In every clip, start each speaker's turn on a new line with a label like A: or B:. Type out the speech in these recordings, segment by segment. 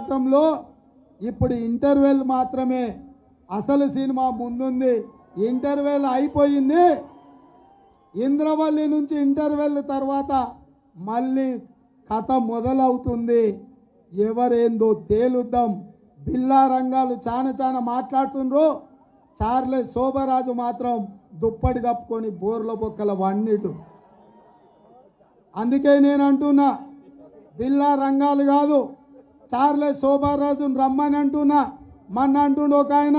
A: గతంలో ఇప్పుడు ఇంటర్వెల్ మాత్రమే. అసలు సినిమా ముందుంది. ఇంటర్వెల్ అయిపోయింది. ఇంద్రవల్లి నుంచి ఇంటర్వెల్ తర్వాత మళ్ళీ కథ మొదలవుతుంది. ఎవరేందో తేలుద్దాం. బిల్లా రంగాలు చాలా చాలా మాట్లాడుతుండ్రు. చార్లే శోభరాజు మాత్రం దుప్పటి కప్పుకొని బోర్ల బొక్కల వన్నిటు అందుకే నేను అంటున్నా బిల్లా రంగాలు కాదు. చార్లే శోభారాజును రమ్మని అంటున్నా. మొన్న అంటుండు ఒక ఆయన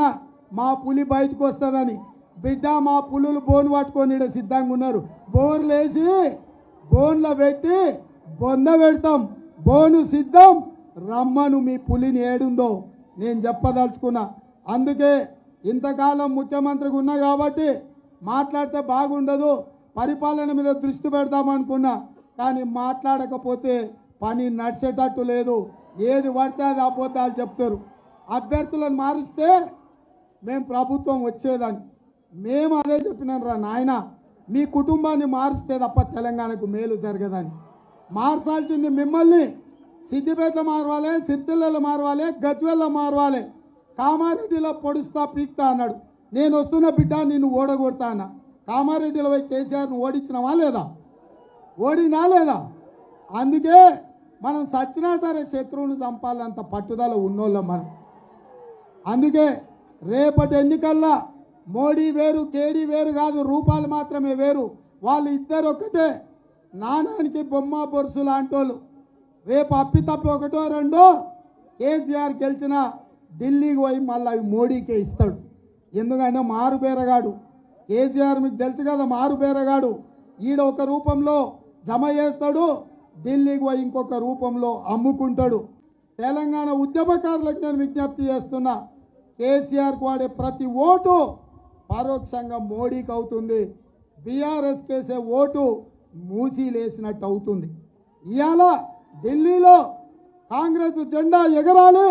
A: మా పులి బయటకు వస్తుందని. బిడ్డ మా పులులు బోన్ పట్టుకొని సిద్ధంగా ఉన్నారు. బోర్లు వేసి బోన్లో పెట్టి బొంద పెడతాం. బోను సిద్ధం. రమ్మను మీ పులిని ఏడుందో నేను చెప్పదలుచుకున్నా. అందుకే ఇంతకాలం ముఖ్యమంత్రిగా ఉన్నా కాబట్టి మాట్లాడితే బాగుండదు. పరిపాలన మీద దృష్టి పెడదామనుకున్నా కానీ మాట్లాడకపోతే పని నడిచేటట్టు లేదు. ఏది పడితే అది అబద్ధాలు చెప్తారు. అభ్యర్థులను మారిస్తే మేము ప్రభుత్వం వచ్చేదని. మేము అదే చెప్పినాం రా నాయన మీ కుటుంబాన్ని మారిస్తే తప్ప తెలంగాణకు మేలు జరగదని. మార్చాల్సింది మిమ్మల్ని. సిద్దిపేటలో మారవాలి సిరిసిల్లలో మారవాలి గజ్వెల్లో మారవాలి. కామారెడ్డిలో పొడుస్తా పీక్తా అన్నాడు. నేను వస్తున్న బిడ్డ నిన్ను ఓడగొడతా అన్న. కామారెడ్డిలో పోయి కేసీఆర్ను ఓడించినవా లేదా? ఓడినా లేదా? అందుకే మనం సచ్చినా సరే శత్రువుని చంపాలంత పట్టుదల ఉన్నోళ్ళం మనం. అందుకే రేపటి ఎన్నికల్లో మోడీ వేరు కేడీ వేరు కాదు రూపాలు మాత్రమే వేరు. వాళ్ళు ఇద్దరు ఒకటే. నాణానికి బొమ్మ బొరుసు లాంటోళ్ళు. రేపు అప్పితప్పి ఒకటో రెండో కేసీఆర్ గెలిచిన ఢిల్లీకి పోయి మళ్ళీ అవి మోడీకే ఇస్తాడు. ఎందుకంటే మారు బేరగాడు కేసీఆర్ మీకు తెలుసు కదా మారు బేరగాడు ఈడ ఒక రూపంలో జమ చేస్తాడు. ఢిల్లీకి పోయి ఇంకొక రూపంలో అమ్ముకుంటాడు. తెలంగాణ ఉద్యమకారులకు నేను విజ్ఞప్తి చేస్తున్నా కేసీఆర్కి వాడే ప్రతి ఓటు పరోక్షంగా మోడీకి అవుతుంది. బీఆర్ఎస్ కేసే ఓటు మూసిలేసినట్టు అవుతుంది. ఇవాళ ఢిల్లీలో కాంగ్రెస్ జెండా ఎగరాలి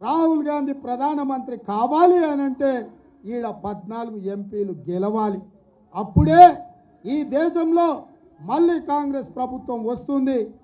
A: రాహుల్ గాంధీ ప్రధానమంత్రి కావాలి అని అంటే ఈడ పద్నాలుగు ఎంపీలు గెలవాలి. అప్పుడే ఈ దేశంలో మళ్ళీ కాంగ్రెస్ ప్రభుత్వం వస్తుంది.